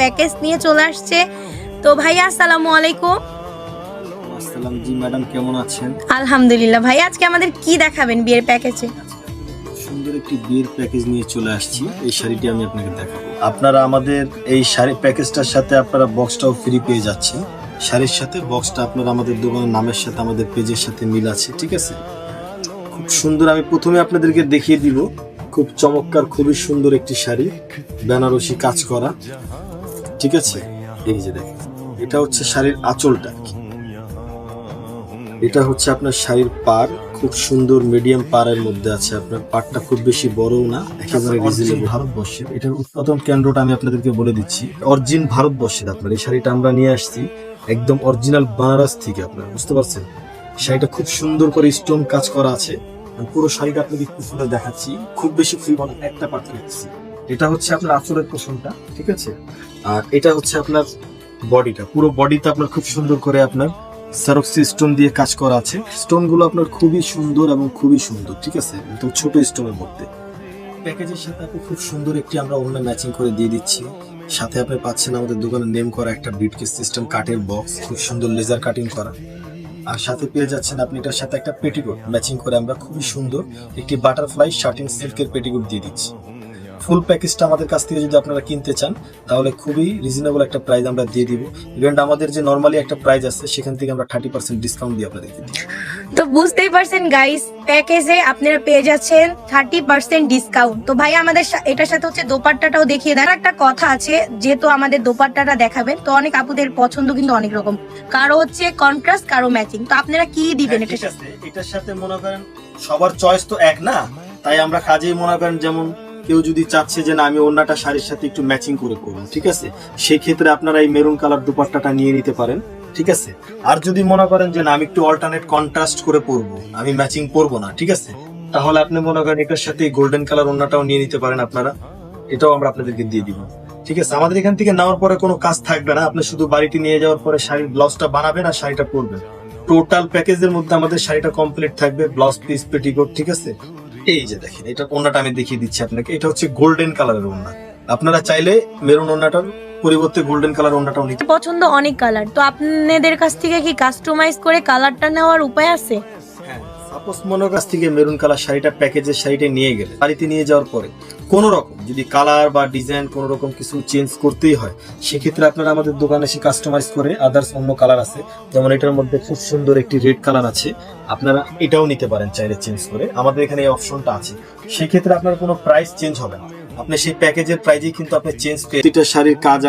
Package নিয়ে চলে আসছে। তো ভাইয়া আসসালামু আলাইকুম। আসসালাম জি ম্যাডাম কেমন আছেন? আলহামদুলিল্লাহ। ভাই আজকে আমাদের কি দেখাবেন বিয়ের প্যাকেজে সুন্দর একটি বিয়ের প্যাকেজ নিয়ে চলে আসছি। এই শাড়িটি আমি আপনাকে দেখাবো। আপনারা আমাদের এই শাড়ি প্যাকেজটার সাথে আপনারা বক্সটাও ফ্রি পেয়ে যাচ্ছেন। শাড়ির সাথে বক্সটা আপনারা আমাদের দোকানের নামের সাথে আমাদের পেজের সাথে মিল আছে ঠিক আছে? খুব সুন্দর আমি প্রথমে আপনাদেরকে দেখিয়ে দিব। খুব চমৎকার খুবই সুন্দর একটি শাড়ি। বেনারসি কাজ করা। ঠিক আছে? এই যে দেখেন এটা হচ্ছে শাড়ির আঁচলটা। আর কি। এটা হচ্ছে আপনার শাড়ির পার খুব সুন্দর মিডিয়াম পারের মধ্যে আছে আপনার। পারটা খুব বেশি বড়ও না একেবারে রিজনেবল ভারতবর্ষের এটার উৎপাদন কেন্দ্রটা আমি আপনাদেরকে বলে দিচ্ছি। অরিজিন ভারতবর্ষের আপনার এই শাড়িটা আমরা নিয়ে আসছি একদম অরিজিনাল বানারস থেকে আপনার বুঝতে পারছেন? শাড়িটা খুব সুন্দর করে স্টোন কাজ করা আছে। পুরো শাড়িটা আপনাকে একটু খুলে দেখাচ্ছি। খুব বেশি ফ্রি একটা পার্ট রেখেছি। এটা হচ্ছে আপনার আঁচলের পোষণটা ঠিক আছে? আর এটা হচ্ছে আপনার বডিটা, পুরো বডিটা আপনার খুব সুন্দর করে আপনার সারক্সি স্টোন দিয়ে কাজ করা আছে। স্টোনগুলো আপনার খুবই সুন্দর এবং খুবই সুন্দর, ঠিক আছে? তো ছোট স্টোনের মধ্যে। প্যাকেজের সাথে আপনি খুব সুন্দর একটি আমরা অন্য ম্যাচিং করে দিয়ে দিচ্ছি। সাথে আপনি পাচ্ছেন আমাদের দোকানে নেম করা একটা বিটকেস সিস্টেম কাঠের বক্স খুব সুন্দর লেজার কাটিং করা। আর সাথে পেয়ে যাচ্ছেন আপনি এটার সাথে একটা পেটিকোট ম্যাচিং করে আমরা খুবই সুন্দর একটি বাটারফ্লাই শার্টিং সিল্কের পেটিকোট দিয়ে দিচ্ছি। ফুল প্যাকেজটা আমাদের কাছ থেকে যদি আপনারা কিনতে চান তাহলে খুবই রিজনেবল একটা প্রাইস আমরা দিয়ে দিব। ইভেন আমাদের যে নর্মালি একটা প্রাইস আছে সেখান থেকে আমরা থার্টি পার্সেন্ট ডিসকাউন্ট দিয়ে আপনাদেরকে দিই তো বুঝতেই পারছেন গাইস প্যাকেজে আপনারা পেয়ে যাচ্ছেন থার্টি পার্সেন্ট ডিসকাউন্ট তো ভাই আমাদের এটার সাথে হচ্ছে দোপাট্টাটাও দেখিয়ে দেন। একটা কথা আছে যেহেতু আমাদের দোপাট্টাটা দেখাবেন তো অনেক আপুদের পছন্দ কিন্তু অনেক রকম। কারও হচ্ছে কন্ট্রাস্ট কারও ম্যাচিং তো আপনারা কি দিবেন হ্যাঁ, এটা ঠিক আছে। এটার সাথে মনে করেন সবার চয়েস তো এক না? তাই আমরা কাজেই মনে করেন যেমন কেউ যদি চাচ্ছে যে না, আমি অন্যটা শাড়ির সাথে একটু ম্যাচিং করে করব ঠিক আছে? সেই ক্ষেত্রে আপনারা এই মেরুন কালার দুপাট্টাটা নিয়ে নিতে পারেন, ঠিক আছে? আর যদি মনে করেন যে না, আমি একটু অল্টারনেট কন্ট্রাস্ট করে পরবো, আমি ম্যাচিং পরবো না, ঠিক আছে? তাহলে আপনি মনে করেন এটার সাথে গোল্ডেন কালার অন্যটাও নিয়ে নিতে পারেন আপনারা, এটাও আমরা আপনাদেরকে দিয়ে দিব। ঠিক আছে? আমাদের এখান থেকে নেওয়ার পরে কোনো কাজ থাকবে না, আপনি শুধু বাড়িতে নিয়ে যাওয়ার পরে শাড়ির ব্লাউজটা বানাবেন আর শাড়িটা পরবেন। টোটাল প্যাকেজের মধ্যে আমাদের শাড়িটা কমপ্লিট থাকবে, ব্লাউজ পিস পেটিকোট ঠিক আছে? এই যে দেখেন, এটা ওনাটা আমি দেখিয়ে দিচ্ছি আপনাকে। এটা হচ্ছে গোল্ডেন কালারের ওনা আপনারা চাইলে মেরুন ওনাটার পরিবর্তে গোল্ডেন কালার ওনাটাও নিতে পছন্দ অনেক কালার তো আপনাদের কাছ থেকে কি কাস্টমাইজ করে কালারটা নেওয়ার উপায় আছে? সাপোজ কাছ থেকে মেরুন কালার শাড়িটা প্যাকেজের শাড়িটা নিয়ে গেলে, বাড়িতে নিয়ে যাওয়ার পরে কোন রকম যদি কালার বা ডিজাইন কোন রকম কিছু চেঞ্জ করতেই হয়, সেক্ষেত্রে আপনারা আমাদের দোকানে এসে কাস্টমাইজ করে আদার্স অন্য কালার আছে। যেমন এটার মধ্যে খুব সুন্দর একটি রেড কালার আছে। আপনারা এটাও নিতে পারেন চাইলে চেঞ্জ করে। আমাদের এখানে এই অপশনটা আছে। সেক্ষেত্রে আপনার কোনো প্রাইস চেঞ্জ হবে না। আপনি সেই প্যাকেজের প্রাইজেই কিন্তু আপনি চেঞ্জ পেয়ে শাড়ির কাজ